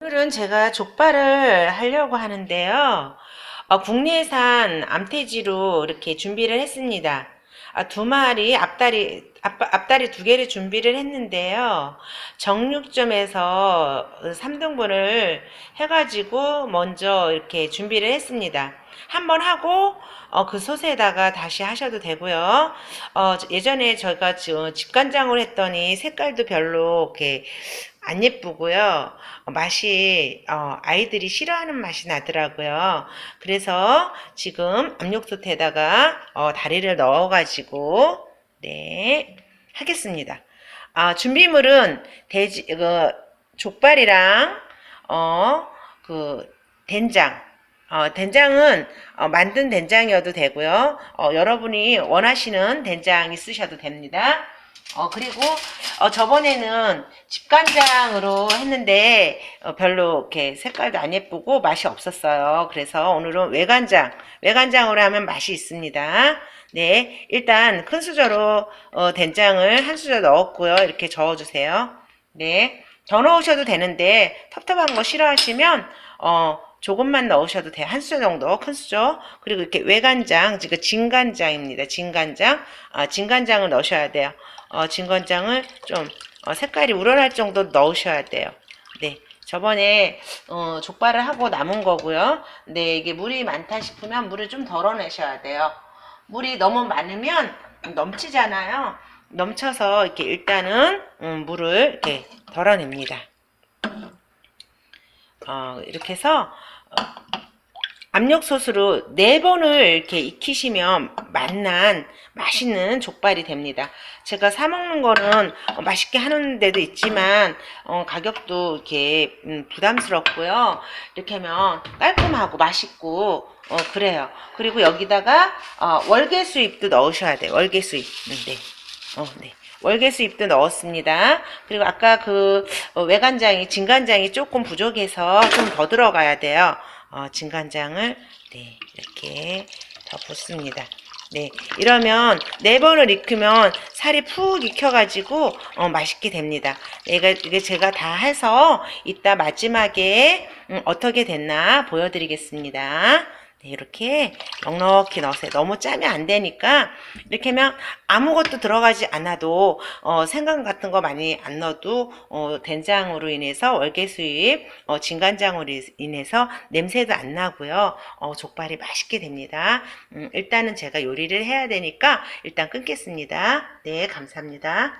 오늘은 제가 족발을 하려고 하는데요. 어, 국내산 암태지로 이렇게 준비를 했습니다. 아, 두 마리 앞다리 앞, 앞다리 두 개를 준비를 했는데요. 정육점에서 3등분을 해가지고 먼저 이렇게 준비를 했습니다. 한번 하고 어, 그 솥에다가 다시 하셔도 되고요. 어, 예전에 저희가 지- 어, 집간장을 했더니 색깔도 별로 이렇게 안 예쁘고요. 어, 맛이 어, 아이들이 싫어하는 맛이 나더라고요. 그래서 지금 압력솥에다가 어, 다리를 넣어가지고 네 하겠습니다. 아, 준비물은 돼지 그 족발이랑 어 그 된장 어, 된장은 어, 만든 된장이어도 되고요. 어, 여러분이 원하시는 된장이 쓰셔도 됩니다. 어, 그리고 어, 저번에는 집간장으로 했는데 어, 별로 이렇게 색깔도 안 예쁘고 맛이 없었어요. 그래서 오늘은 외간장, 외간장으로 하면 맛이 있습니다. 네, 일단 큰 수저로 어, 된장을 한 수저 넣었고요. 이렇게 저어주세요. 네, 더 넣으셔도 되는데 텁텁한 거 싫어하시면 어, 조금만 넣으셔도 돼요. 한 수저 정도, 큰 수저. 그리고 이렇게 외간장, 지금 진간장입니다. 진간장. 아, 진간장을 넣으셔야 돼요. 어, 진간장을 좀 어, 색깔이 우러날 정도 넣으셔야 돼요. 네. 저번에 어, 족발을 하고 남은 거고요. 네, 이게 물이 많다 싶으면 물을 좀 덜어내셔야 돼요. 물이 너무 많으면 넘치잖아요. 넘쳐서 이렇게 일단은 음, 물을 이렇게 덜어냅니다. 어, 이렇게 해서 어, 압력솥으로 네 번을 이렇게 익히시면 맛난 맛있는 족발이 됩니다. 제가 사 먹는 거는 어, 맛있게 하는 데도 있지만 어, 가격도 이렇게 음, 부담스럽고요. 이렇게 하면 깔끔하고 맛있고 어, 그래요. 그리고 여기다가 어, 월계 수잎도 넣으셔야 돼요. 월계 수잎. 음, 네. 어, 네. 월계 수잎도 넣었습니다. 그리고 아까 그 어, 외간장이 진간장이 조금 부족해서 좀 더 들어가야 돼요. 어, 진간장을 네 이렇게 더 붓습니다. 네 이러면 네 번을 익히면 살이 푹 익혀가지고 어, 맛있게 됩니다. 이게, 이게 제가 다 해서 이따 마지막에 음, 어떻게 됐나 보여드리겠습니다. 네, 이렇게 넉넉히 넣으세요. 너무 짜면 안 되니까 이렇게 하면 아무것도 들어가지 않아도 어, 생강 같은 거 많이 안 넣어도 어, 된장으로 인해서 월계 수잎, 어, 진간장으로 인해서 냄새도 안 나고요. 어, 족발이 맛있게 됩니다. 음, 일단은 제가 요리를 해야 되니까 일단 끊겠습니다. 네, 감사합니다.